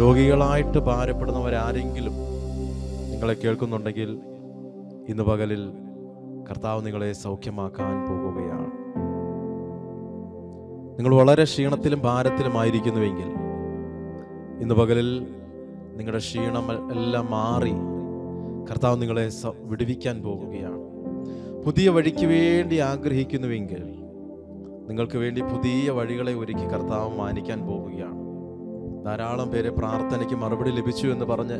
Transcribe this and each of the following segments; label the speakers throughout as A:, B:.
A: രോഗികളായിട്ട് ഭാരപ്പെടുന്നവരാരെങ്കിലും നിങ്ങളെ കേൾക്കുന്നുണ്ടെങ്കിൽ ഇന്ന് പകലിൽ കർത്താവ് നിങ്ങളെ സൗഖ്യമാക്കാൻ പോകുകയാണ്. നിങ്ങൾ വളരെ ക്ഷീണത്തിലും ഭാരത്തിലുമായിരിക്കുന്നുവെങ്കിൽ ഇന്ന് പകലിൽ നിങ്ങളുടെ ക്ഷീണം എല്ലാം മാറി കർത്താവ് നിങ്ങളെ വിടുവിക്കാൻ പോകുകയാണ്. പുതിയ വഴിക്ക് വേണ്ടി ആഗ്രഹിക്കുന്നുവെങ്കിൽ നിങ്ങൾക്ക് വേണ്ടി പുതിയ വഴികളെ ഒരുക്കി കർത്താവ് മാനിക്കാൻ പോകുകയാണ്. ധാരാളം പേരെ പ്രാർത്ഥനയ്ക്ക് മറുപടി ലഭിച്ചു എന്ന് പറഞ്ഞ്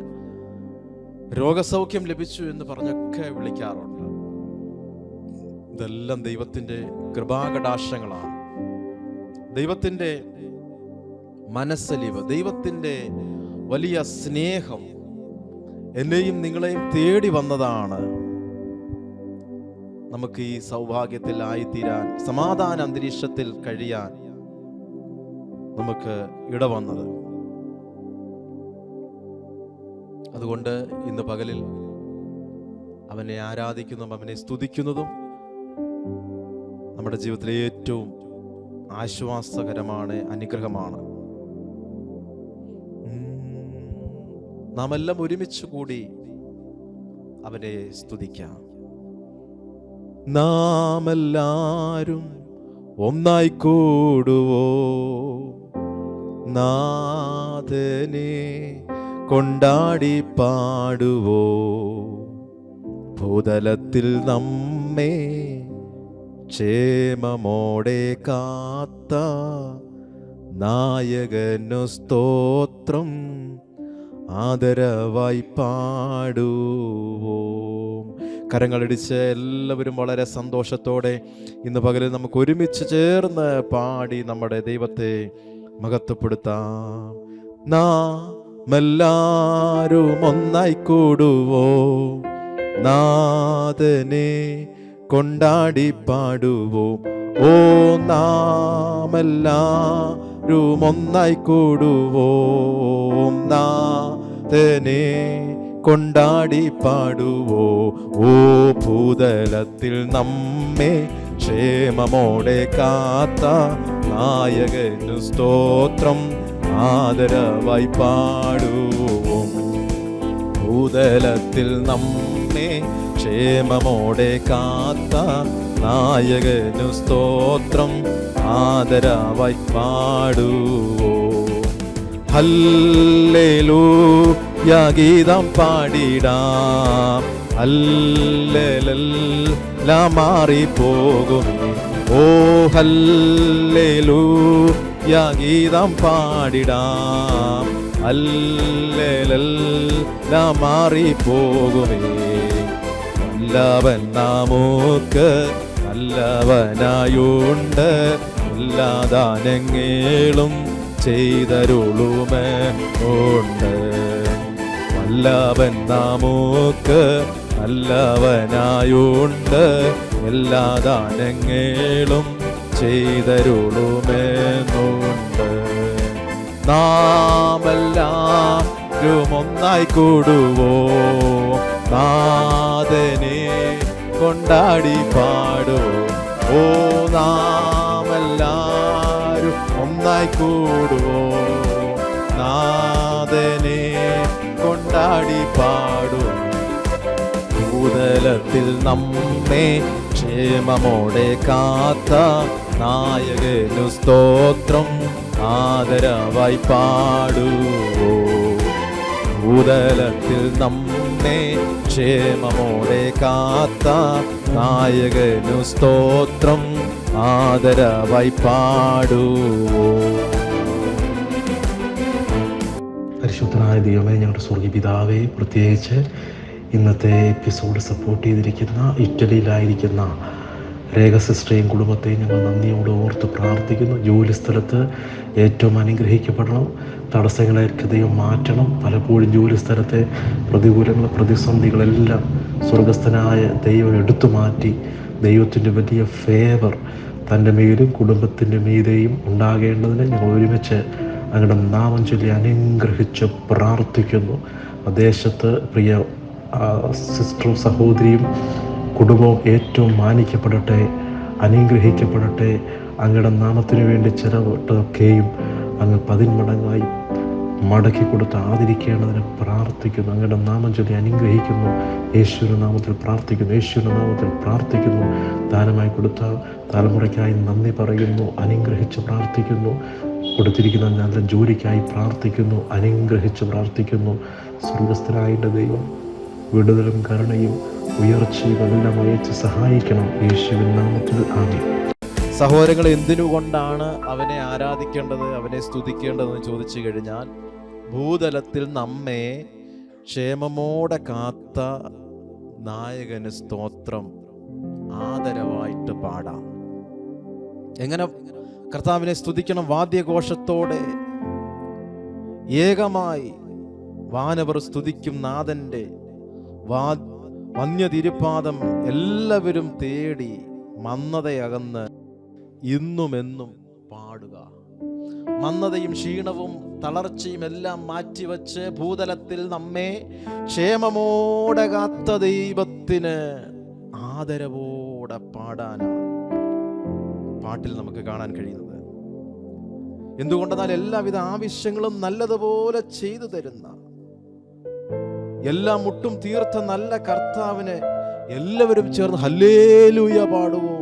A: രോഗസൗഖ്യം ലഭിച്ചു എന്ന് പറഞ്ഞൊക്കെ വിളിക്കാറുണ്ട്. ഇതെല്ലാം ദൈവത്തിന്റെ കൃപാകടാശങ്ങളാണ് ദൈവത്തിന്റെ മനസ്സലിവ് ദൈവത്തിന്റെ വലിയ സ്നേഹം എന്നെയും നിങ്ങളെയും തേടി വന്നതാണ്. നമുക്ക് ഈ സൗഭാഗ്യത്തിൽ ആയിത്തീരാൻ സമാധാന അന്തരീക്ഷത്തിൽ കഴിയാൻ നമുക്ക് ഇടവന്നത്. അതുകൊണ്ട് ഇന്ന് പകലിൽ അവനെ ആരാധിക്കുന്നതും അവനെ സ്തുതിക്കുന്നതും നമ്മുടെ ജീവിതത്തിലെ ഏറ്റവും ആശ്വാസകരമാണ് അനുഗ്രഹമാണ്. നാം എല്ലാം ഒരുമിച്ച് കൂടി അവനെ സ്തുതിക്കാം നാം എല്ലാരും ഒന്നായി കൂടുവോ നാഥനെ കൊണ്ടാടി പാടുവോ? ഭൂതലത്തിൽ നമ്മെ ക്ഷേമമോടെ കാത്ത നായകനു സ്തോത്രം ആദരവായി പാടുവോം? കരങ്ങളടിച്ച് എല്ലാവരും വളരെ സന്തോഷത്തോടെ ഇന്ന് പകലിൽ നമുക്ക് ഒരുമിച്ച് ചേർന്ന് പാടി നമ്മുടെ ദൈവത്തെ മഹത്വപ്പെടുത്താം. നാമെല്ലാരും ഒന്നായി കൂടുവോ? നാഥനെ കൊണ്ടാടി പാടുവോ? ഓ നാമെല്ലാരും ഒന്നായി കൂടുവോ? നാഥനെ കൊണ്ടാടി പാടുവോ? ഓ ഭൂതലത്തിൽ നമ്മെ ക്ഷേമമോടെ കാത്ത നായകനു സ്തോത്രം. ആദരവായി പാടുവോം? ഭൂതലത്തിൽ നമ്മെ ക്ഷേമമോടെ കാത്ത നായകനു സ്തോത്രം ആദരവായി പാടുവോ? ഹല്ലേലൂ ഗീതം പാടിടാം. അല്ലലെല്ലാം മാറിപ്പോകും ഓ ഹല്ലേലൂയ ഗീതം പാടിടാം. അല്ലേലല്ല മാറിപ്പോകുമേ നല്ലവൻ നാമോക്ക് നല്ലവനായുണ്ട്. എല്ലാ ചെയ്തരുളുമേ. ഉണ്ട്. അല്ലവൻ നാമോക്ക് നല്ലവനായുണ്ട്. എല്ലാ ദാനങ്ങളും ചെയ്തരുളുമെന്നുണ്ട്. നാമെല്ലാം ഒന്നായി കൂടുവോ? നാഥനെ കൊണ്ടാടി പാടോ ഓ നാമെല്ലാരും ഒന്നായി കൂടുവോ? നാഥനെ കൊണ്ടാടി പാടുവോ? ഭൂതലത്തിൽ നമ്മെ ക്ഷേമമോടെ കാത്ത നായകനു സ്തോത്രം ആദരവായി പാടുവോ. ഭൂതലത്തിൽ നമ്മെ ക്ഷേമമോടെ കാത്ത നായകനു സ്തോത്രം ആദരവായി പാടുവോ.
B: പരിശുദ്ധനായ ദൈവമേ ഞങ്ങളുടെ സ്വർഗീയ പിതാവേ പ്രത്യേകിച്ച് ഇന്നത്തെ എപ്പിസോഡ് സപ്പോർട്ട് ചെയ്തിരിക്കുന്ന ഇറ്റലിയിലായിരിക്കുന്ന രേഖ സിസ്റ്റേയും കുടുംബത്തെയും ഞങ്ങൾ നന്ദിയോട് ഓർത്ത് പ്രാർത്ഥിക്കുന്നു. ജോലി സ്ഥലത്ത് ഏറ്റവും അനുഗ്രഹിക്കപ്പെടണം. തടസ്സങ്ങളെയൊക്കെ ദൈവം മാറ്റണം. പലപ്പോഴും ജോലി സ്ഥലത്തെ പ്രതികൂലങ്ങൾ പ്രതിസന്ധികളെല്ലാം സ്വർഗസ്ഥനായ ദൈവം എടുത്തു മാറ്റി ദൈവത്തിന്റെ വലിയ ഫേവർ തന്റെ മേലും കുടുംബത്തിന്റെ മീതെയും ഉണ്ടാകേണ്ടതിന് ഞങ്ങൾ ഒരുമിച്ച് അങ്ങയുടെ നാമം ചൊല്ലി അനുഗ്രഹിച്ച് പ്രാർത്ഥിക്കുന്നു. ദേശത്ത് പ്രിയ സിസ്റ്ററും സഹോദരിയും കുടുംബവും ഏറ്റവും മാനിക്കപ്പെടട്ടെ അനുഗ്രഹിക്കപ്പെടട്ടെ അങ്ങയുടെ നാമത്തിനു വേണ്ടി ചിലവിട്ടതൊക്കെയും അങ്ങ് പതിന്മടങ്ങായി മടക്കി കൊടുത്ത് ആദരിക്കേണ്ടതിന് പ്രാർത്ഥിക്കുന്നു. അങ്ങയുടെ നാമം ചൊല്ലി അനുഗ്രഹിക്കുന്നു. യേശുവിന്റെ നാമത്തിൽ പ്രാർത്ഥിക്കുന്നു. യേശുവിന്റെ നാമത്തിൽ പ്രാർത്ഥിക്കുന്നു. ദാനമായി കൊടുത്ത തലമുറയ്ക്കായി നന്ദി പറയുന്നു. അനുഗ്രഹിച്ച് പ്രാർത്ഥിക്കുന്നു. കൊടുത്തിരിക്കുന്ന നല്ല ജോലിക്കായി പ്രാർത്ഥിക്കുന്നു. അനുഗ്രഹിച്ച് പ്രാർത്ഥിക്കുന്നു. സ്വർഗസ്ഥനായിട്ട് ദൈവം വിടുതലും കരുണയും ഉയർച്ചയും സഹായിക്കണം യേശുവിൻ നാമത്തിൽ. ആമേൻ.
A: സഹോദരങ്ങൾ എന്തിനുകൊണ്ടാണ് അവനെ ആരാധിക്കേണ്ടത് അവനെ സ്തുതിക്കേണ്ടതെന്ന് ചോദിച്ചു കഴിഞ്ഞാൽ ഭൂതലത്തിൽ നമ്മെ ക്ഷേമമോടെ കാത്ത നായകന് സ്തോത്രം ആദരവായിട്ട് പാടാം. എങ്ങനെ കർത്താവിനെ സ്തുതിക്കണം? വാദ്യഘോഷത്തോടെ ഏകമായി വാനവർ സ്തുതിക്കും നാഥന്റെ വാ വന്യതിരുപാദം എല്ലാവരും തേടി മന്നതയകന്ന് ഇന്നുമെന്നും പാടുക. മന്നതയും ക്ഷീണവും തളർച്ചയും എല്ലാം മാറ്റിവെച്ച് ഭൂതലത്തിൽ നമ്മെ ക്ഷേമമോടെ കാത്ത ദൈവത്തിന് ആദരവോടെ പാടാനാണ് പാട്ടിൽ നമുക്ക് കാണാൻ കഴിയുന്നത്. എന്തുകൊണ്ടെന്നാൽ എല്ലാവിധ ആവശ്യങ്ങളും നല്ലതുപോലെ ചെയ്തു തരുന്ന എല്ലാ മുട്ടും തീർത്ത നല്ല കർത്താവിനെ എല്ലാവരും ചേർന്ന് ഹല്ലേലൂയ പാടുവോ.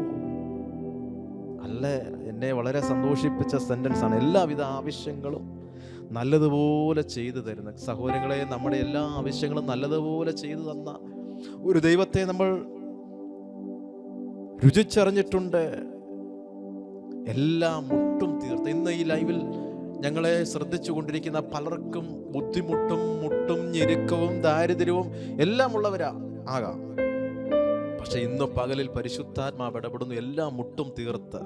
A: നല്ല എന്നെ വളരെ സന്തോഷിപ്പിച്ച സെന്റൻസ് ആണ്. എല്ലാവിധ ആവശ്യങ്ങളും നല്ലതുപോലെ ചെയ്തു തരുന്ന സഹോദരങ്ങളെ നമ്മുടെ എല്ലാ ആവശ്യങ്ങളും നല്ലതുപോലെ ചെയ്തു തന്ന ഒരു ദൈവത്തെ നമ്മൾ രുചിച്ചറിഞ്ഞിട്ടുണ്ട്. എല്ലാ മുട്ടും തീർത്ത്. ഇന്ന് ഈ ലൈവിൽ ഞങ്ങളെ ശ്രദ്ധിച്ചു കൊണ്ടിരിക്കുന്ന പലർക്കും ബുദ്ധിമുട്ടും മുട്ടും ഞെരുക്കവും ദാരിദ്ര്യവും എല്ലാം ഉള്ളവരാ ആകാം. പക്ഷെ ഇന്ന് പകലിൽ പരിശുദ്ധാത്മാവ് ഇടപെടുന്നു എല്ലാ മുട്ടും തീർത്ത്.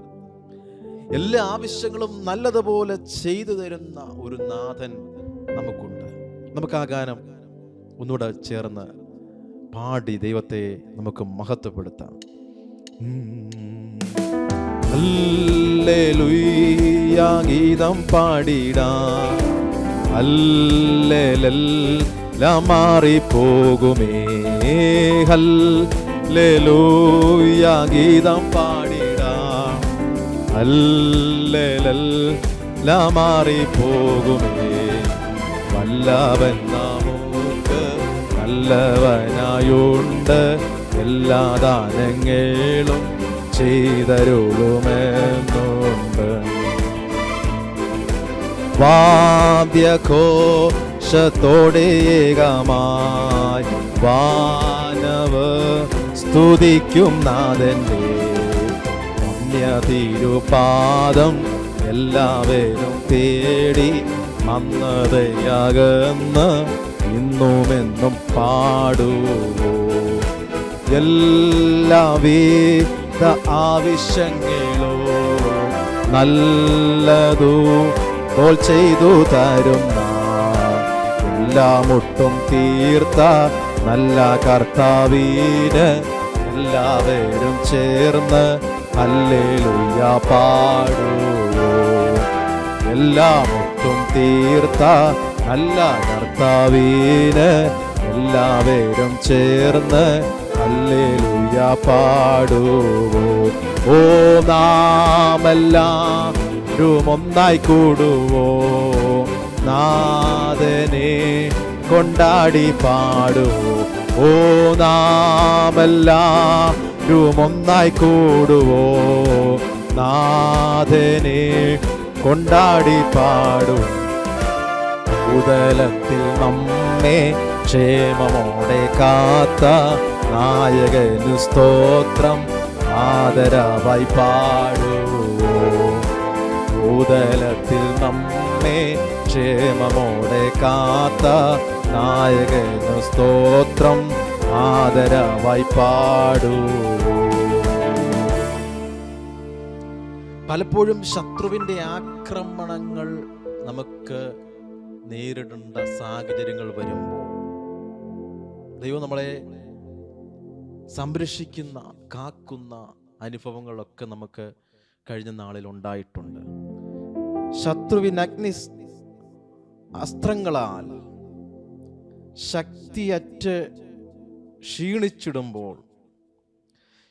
A: എല്ലാ ആവശ്യങ്ങളും നല്ലതുപോലെ ചെയ്തു തരുന്ന ഒരു നാഥൻ നമുക്കുണ്ട്. നമുക്ക് ആ ഗാനം ഒന്നുകൂടെ ചേർന്ന് പാടി ദൈവത്തെ നമുക്ക് മഹത്വപ്പെടുത്താം. ഗീതം പാടിടാം. ഹല്ലേലെല്ലാം മാറിപ്പോകുമേ. ഹല്ലേലൂയ ഗീതം പാടിടാം. ഹല്ലേലെല്ലാം മാറിപ്പോകുമേ. വല്ലവൻ നമുക്ക് നല്ലവനായുണ്ട് എല്ലാ ദാനങ്ങളും ചെയ്തരുളുമെന്നുണ്ട്. വാദ്യഘോഷത്തോടെ ഏകമായി വാനവ സ്തുതിക്കും നാഥന്റെ പുണ്യതിരുപാദം എല്ലാവരും തേടി മന്നതയകന്ന് ഇന്നുമെന്നും പാടുവോ? എല്ലാവിധ ആവശ്യങ്ങളോ നല്ലതു പോൽ ചെയ്തു തരുന്ന എല്ലാമൊട്ടും തീർത്ത നല്ല കർത്താവീന് എല്ലാവരും ചേർന്ന് അല്ലേലുയ്യ പാടുവോ. എല്ലാമൊട്ടും തീർത്ത നല്ല കർത്താവീന് എല്ലാവരും ചേർന്ന് അല്ലേലുയ്യ പാടൂ ഓ നാമെല്ലാം ഒന്നായി കൂടുവോ. നാഥനെ കൊണ്ടാടി പാടുവോ ഓ നാമല്ല ഒന്നായി കൂടുവോ. നാഥനെ കൊണ്ടാടി പാടൂ. ഉദലത്തിൽ നമ്മെ ക്ഷേമമോടെ കാത്ത നായകനു സ്തോത്രം. ആദരവായി പാടുവോ ഭൂതലത്തിൽ നമ്മെ ക്ഷേമമോടെ കാത്ത നായകനു സ്തോത്രം ആദരവായി പാടൂ. പലപ്പോഴും ശത്രുവിന്റെ ആക്രമണങ്ങൾ നമുക്ക് നേരിടേണ്ട സാഹചര്യങ്ങൾ വരുമ്പോൾ ദൈവം നമ്മളെ സംരക്ഷിക്കുന്ന കാക്കുന്ന അനുഭവങ്ങളൊക്കെ നമുക്ക് കഴിഞ്ഞ നാളിൽ ഉണ്ടായിട്ടുണ്ട്. ശത്രുവിൻ അഗ്നി അസ്ത്രങ്ങളാൽ ശക്തിയറ്റ് ക്ഷീണിച്ചിടുമ്പോൾ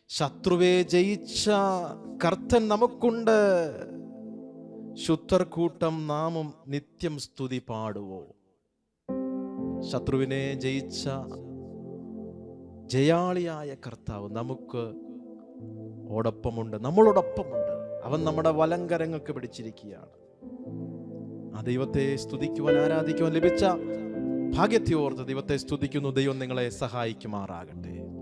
A: ശത്രുവെ ജയിച്ച കർത്തൻ നമുക്കുണ്ട്. ശുദ്ധർക്കൂട്ടം നാമം നിത്യം സ്തുതി പാടുവോ? ശത്രുവിനെ ജയിച്ച ജയാളിയായ കർത്താവ് നമുക്ക് ഓടൊപ്പമുണ്ട്. നമ്മളോടൊപ്പമുണ്ട്. അവൻ നമ്മുടെ വലങ്കരങ്ങൾക്ക് പിടിച്ചിരിക്കുകയാണ്. ആ ദൈവത്തെ സ്തുതിക്കുവാൻ ആരാധിക്കുവാൻ ലഭിച്ച ഭാഗ്യത്തെ ഓർത്ത് ദൈവത്തെ സ്തുതിക്കുന്നു. ദൈവം നിങ്ങളെ സഹായിക്കുമാറാകട്ടെ.